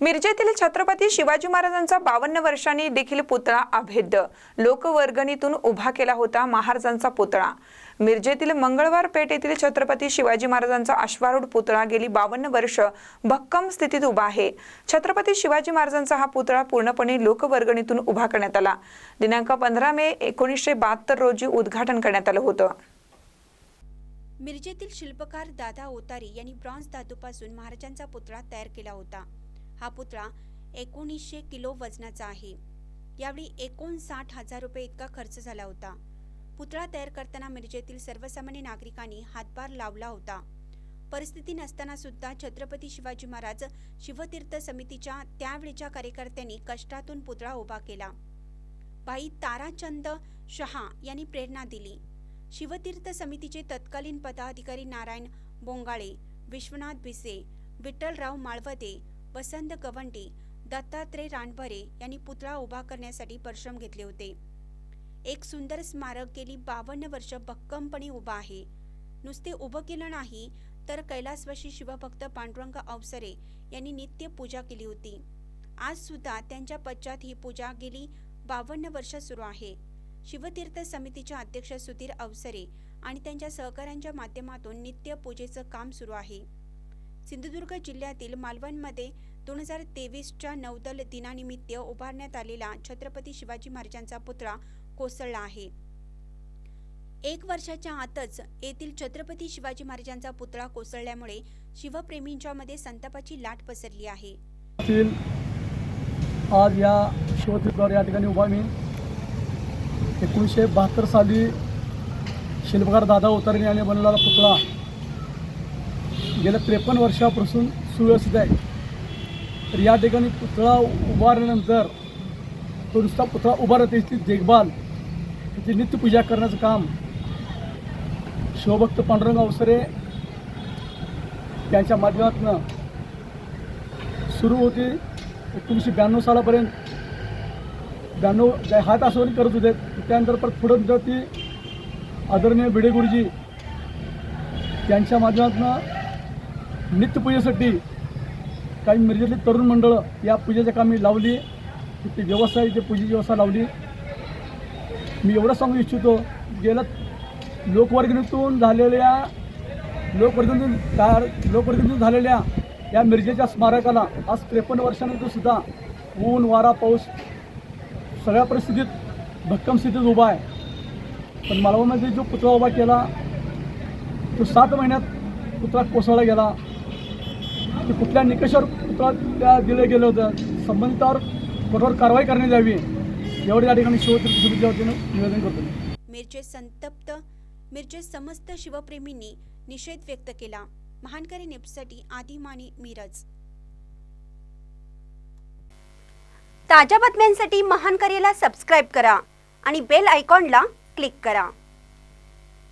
मिरजेतील छत्रपती शिवाजी महाराजांचा बावन्न वर्षांनी देखील पुतळा अभेद्य. लोकवर्गणीतून उभा केला होता महाराजांचा पुतळा. मिरजेतील मंगळवार पेठ येथील छत्रपती शिवाजी महाराजांचा अश्वारूढ पुतळा गेली बावन्न वर्ष भक्कम स्थितीत उभा आहे. छत्रपती शिवाजी महाराजांचा हा पुतळा पूर्णपणे लोकवर्गणीतून उभा करण्यात आला. दिनांक पंधरा मे एकोणीसशे बहात्तर रोजी उद्घाटन करण्यात आलं होतं. मिरजेतील शिल्पकार दादा ओतारी यांनी ब्रॉन्झ धातूपासून महाराजांचा पुतळा तयार केला होता. हा पुतळा एकोणीसशे किलो वजनाचा आहे. यावेळी एकोणसाठ हजार रुपये इतका खर्च झाला होता. पुतळा तयार करताना मिरजेतील सर्वसामान्य नागरिकांनी हातभार लावला होता. परिस्थिती नसताना सुद्धा छत्रपती शिवाजी महाराज शिवतीर्थ समितीच्या त्यावेळच्या कार्यकर्त्यांनी कष्टातून पुतळा उभा केला. भाई ताराचंद शहा यांनी प्रेरणा दिली. शिवतीर्थ समितीचे तत्कालीन पदाधिकारी नारायण बोंगाळे विश्वनाथ भिसे विठ्ठलराव माळवदे वसंत गवंडी दत्तात्रय रानभरे यांनी पुतळा उभा करण्यासाठी परिश्रम घेतले होते. एक सुंदर स्मारक गेली बावन्न वर्ष भक्कमपणे उभा आहे. नुसते उभं केलं नाही तर कैलासवासी शिवभक्त पांडुरंग अवसरे यांनी नित्य पूजा केली होती. आज सुद्धा त्यांच्या पश्चात ही पूजा गेली बावन्न वर्ष सुरू आहे. शिवतीर्थ समितीचे अध्यक्ष सुधीर अवसरे आणि त्यांच्या सहकाऱ्यांच्या माध्यमातून नित्य पूजेचं काम सुरू आहे. सिंधुदुर्ग जिल्ह्यातील मालवणमध्ये दोन हजार तेवीसच्या नौदल दिनानिमित्त उभारण्यात आलेला छत्रपती शिवाजी महाराजांचा पुतळा कोसळला आहे. एक वर्षाच्या आतच येथील छत्रपती शिवाजी महाराजांचा पुतळा कोसळल्यामुळे शिवप्रेमींच्या मध्ये संतापाची लाट पसरली आहे. आज या शिवतीर्थावर या ठिकाणी उभा मी. एकोणीसशे बहात्तर साली शिल्पकार दादा उतरणे यांनी बनवलेला पुतळा गेल्या त्रेपन्न वर्षापासून सुव्यवस्थित आहे. तर या ठिकाणी पुतळा उभारल्यानंतर तो नुसता पुतळा उभारत त्याची देखभाल त्याची नित्यपूजा करण्याचं काम शिवभक्त पांडुरंग अवसरे यांच्या माध्यमातून सुरू होती. एकोणीसशे ब्याण्णव सालापर्यंत ब्याण्णव काय हात आसवणी करत होते त्यानंतर परत पुढं ती आदरणीय भिडे गुरुजी यांच्या माध्यमातून नित्यपूजेसाठी काही मिरजेतली तरुण मंडळं या पूजेच्या कामी लावली. ते व्यवस्था इथे पूजेची व्यवस्था लावली. मी एवढं सांगू इच्छितो गेल्या लोकवर्गणीतून झालेल्या लोकवर्गणीतून तयार लोकवर्गणीतून झालेल्या या मिरजेच्या स्मारकाला आज त्रेपन्न वर्षानंतर सुद्धा ऊन वारा पाऊस सगळ्या परिस्थितीत भक्कम स्थितीत उभा आहे. पण मालवणमध्ये जो पुतळा उभा केला तो सात महिन्यात पुतळा कोसळला गेला. की कुठल्या निकषावर कुठला त्या दिलं गेलं होतं. संबंधितावर कठोर कारवाई करण्यात यावी. एवढं या ठिकाणी शिवतीर्थ वतीनं निवेदन करतो. मिरचे संतप्त मिरचे समस्त शिवप्रेमींनी निषेध व्यक्त केला. महानकरी नेपसाठी आदिमानी मिरज. ताज्या बातम्यांसाठी महानकरीला सबस्क्राईब करा आणि बेल आयकॉनला क्लिक करा.